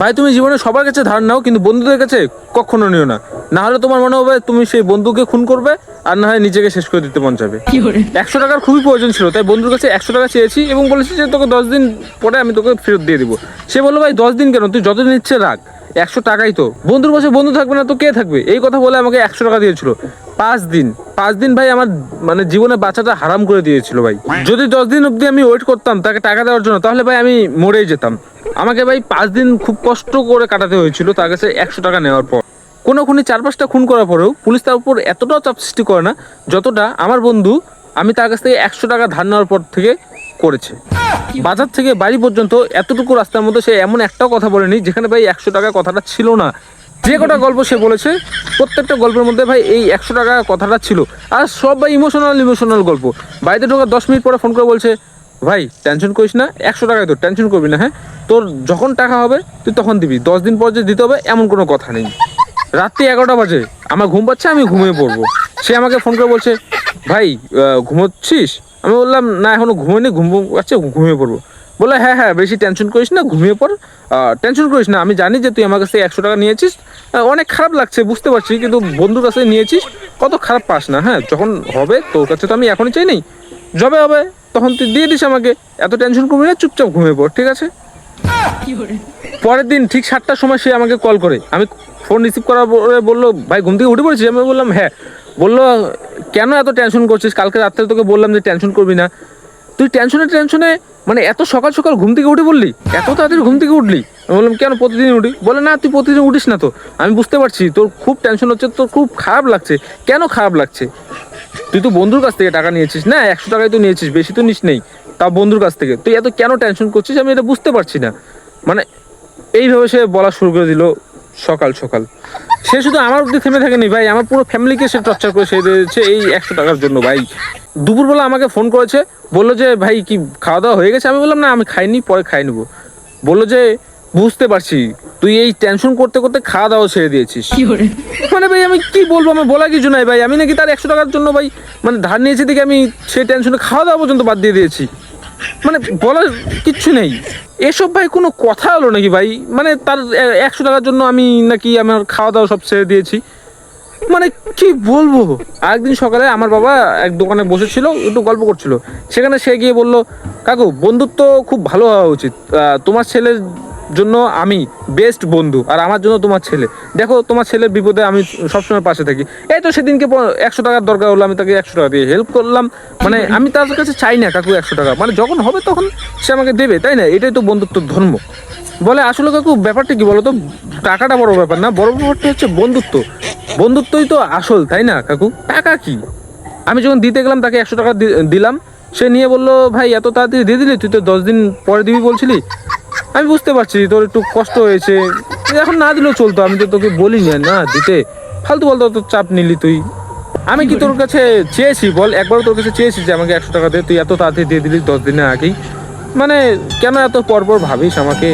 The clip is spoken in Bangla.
ভাই তুমি জীবনে সবার কাছে ধার নাও কিন্তু বন্ধুদের কাছে কখনো নিও না। না হলে তোমার মনে হবে তুমি সেই বন্ধুকে খুন করবে আর না হয় নিজেকে শেষ করে দিতে মন যাবে একশো টাকার খুবই প্রয়োজন ছিল তাই বন্ধুর কাছে একশো টাকা চেয়েছি এবং বলেছি যে তোকে দশ দিন পরে আমি তোকে ফেরত দিয়ে দিব। সে বলল ভাই দশ দিন কেন? তুই যতদিন ইচ্ছে রাখ। একশো টাকাই তো। বন্ধুর পাশে বন্ধু থাকবে না তো কে থাকবে? এই কথা বলে আমাকে একশো টাকা দিয়েছিল। পাঁচ দিন পাঁচ দিন ভাই আমার মানে জীবনে বাচ্চাটা হারাম করে দিয়েছিল ভাই। যদি দশ দিন অবধি আমি ওয়েট করতাম, তাকে টাকা দেওয়ার জন্য, তাহলে ভাই আমি মরেই যেতাম। আমাকে ভাই পাঁচ দিন খুব কষ্ট করে কাটাতে হয়েছিল, তার কাছে একশো টাকা নেওয়ার পর। কোনো খুনি চার পাঁচটা খুন করার পরেও পুলিশ তার উপর এতটাও চাপ সৃষ্টি করে না, যতটা আমার বন্ধু আমি তার কাছ থেকে একশো টাকা ধার নেওয়ার পর থেকে করেছে। বাজার থেকে বাড়ি পর্যন্ত এতটুকু রাস্তার মধ্যে সে এমন একটাও কথা বলেনি, যেখানে ভাই একশো টাকা কথাটা ছিল না। যে কটা গল্প সে বলেছে, প্রত্যেকটা গল্পের মধ্যে ভাই এই একশো টাকা কথাটা ছিল। আর সব ভাই ইমোশনাল ইমোশনাল গল্প। বাড়িতে ঢোকার দশ মিনিট পরে ফোন করে বলছে, ভাই টেনশন করিস না, একশো টাকায় তোর টেনশন করবি না হ্যাঁ? তোর যখন টাকা হবে, তুই তখন দিবি। দশ দিন পর যে দিতে হবে, এমন কোনো কথা নেই। রাত্রি এগারোটা বাজে, আমার ঘুম পাচ্ছে, আমি ঘুমিয়ে পড়ব। সে আমাকে ফোন করে বলছে, ভাই ঘুমোচ্ছিস? আমি বললাম, না, এখনও ঘুমোয়নি ঘুম পাচ্ছে, ঘুমিয়ে পড়ব। বলে হ্যাঁ হ্যাঁ বেশি টেনশন করিস না, ঘুমিয়ে পর টেনশন করিস না, আমি জানি যে তুই আমার কাছ একশো টাকা নিয়েছিস। অনেক খারাপ লাগছে, বুঝতে পারছি, কিন্তু বন্ধুর কাছে নিয়েছিস, কত খারাপ পাস না হ্যাঁ যখন হবে তোর কাছে তো আমি এখনই চাই নেই। যবে হবে, তখন তুই দিয়ে দিস আমাকে। এত টেনশন করবি না, চুপচাপ ঘুমিয়ে পড়, ঠিক আছে? পরের দিন ঠিক সাতটার সময় সে আমাকে কল করে। আমি ফোন রিসিভ করার পরে বলল, ভাই, ঘুম থেকে উঠে পড়েছি আমি বললাম হ্যাঁ। বলল, কেন এত টেনশন করছিস? কালকে রাত্রে তোকে বললাম যে টেনশন করবি না। তুই টেনশনে টেনশনে মানে এত সকাল সকাল ঘুম থেকে উঠে বললি? এত তাড়াতাড়ি ঘুম থেকে উঠলি? আমি বললাম, কেন প্রতিদিন উঠি? বলে, না, তুই প্রতিদিন উঠিস না তো। আমি বুঝতে পারছি, তোর খুব টেনশন হচ্ছে, তোর খুব খারাপ লাগছে। কেন খারাপ লাগছে? তুই তো বন্ধুর কাছ থেকে টাকা নিয়েছিস না? একশো টাকায় তো নিয়েছিস, বেশি তো নিস নেই। তা বন্ধুর কাছ থেকে। তুই এত কেন টেনশন করছিস? আমি এটা বুঝতে পারছি না। মানে এইভাবে সে বলা শুরু করে দিল সকাল সকাল। সে শুধু আমার অব্দি থেমে থাকেনি ভাই আমার পুরো ফ্যামিলিকে সে টর্চার করে সে দিয়েছে এই একশো টাকার জন্য ভাই। দুপুরবেলা আমাকে ফোন করেছে বলল যে ভাই কি খাওয়া দাওয়া হয়ে গেছে? আমি বললাম না আমি খাইনি পরে খাই নেব। বলল যে বুঝতে পারছি তুই এই টেনশন করতে করতে খাওয়া দাওয়া ছেড়ে দিয়েছিস। মানে ভাই আমি কি বলব আমার বলা কিছু নাই ভাই। আমি নাকি তার একশো টাকার জন্য ভাই মানে ধার নিয়েছি দেখে আমি সেই টেনশনে খাওয়া দাওয়া পর্যন্ত বাদ দিয়ে দিয়েছি। মানে বলার কিচ্ছু নেই। এসব ভাই কোনো কথা হলো নাকি ভাই? মানে তার একশো টাকার জন্য আমি নাকি আমার খাওয়া দাওয়া সব ছেড়ে দিয়েছি। মানে কি বলব? আরেকদিন সকালে আমার বাবা এক দোকানে বসেছিল, একটু গল্প করছিল। সেখানে সে গিয়ে বলল, কাকু, বন্ধুত্ব খুব ভালো হওয়া উচিত। তোমার ছেলের জন্য আমি বেস্ট বন্ধু আর আমার জন্য তোমার ছেলে। দেখো, তোমার ছেলের বিপদে আমি সবসময় পাশে থাকি। এই তো সেদিনকে একশো টাকার দরকার হলো, আমি তাকে একশো টাকা দিয়ে হেল্প করলাম। মানে আমি তার কাছে চাই না কাকু একশো টাকা। মানে যখন হবে তখন সে আমাকে দেবে, তাই না? এটাই তো বন্ধুত্বর ধর্ম। বলে, আসলে কাকু, ব্যাপারটা কি বলো তো টাকাটা বড় ব্যাপার না, বড় ব্যাপারটা হচ্ছে বন্ধুত্ব। বন্ধুত্বই তো আসল, তাই না কাকু? টাকা কি? আমি যখন দিতে গেলাম, তাকে একশো টাকা দিলাম। সে নিয়ে বলল, ভাই, এত তাড়াতাড়ি দিয়ে দিলি? তুই তো দশ দিন পরে দিবি বলছিলি? আমি বুঝতে পারছি, তোর একটু কষ্ট হয়েছে। এখন না দিলেও চলতো, আমি তো তোকে বলি না না দিতে। ফালতু বলতো, তোর চাপ নিলি তুই। আমি কি তোর কাছে চেয়েছি বল একবার তোর কাছে চেয়েছি যে আমাকে একশো টাকা দে, তুই এত তাড়াতাড়ি দিয়ে দিলি দশ দিনের আগেই। মানে কেন এত পরপর ভাবিস আমাকে?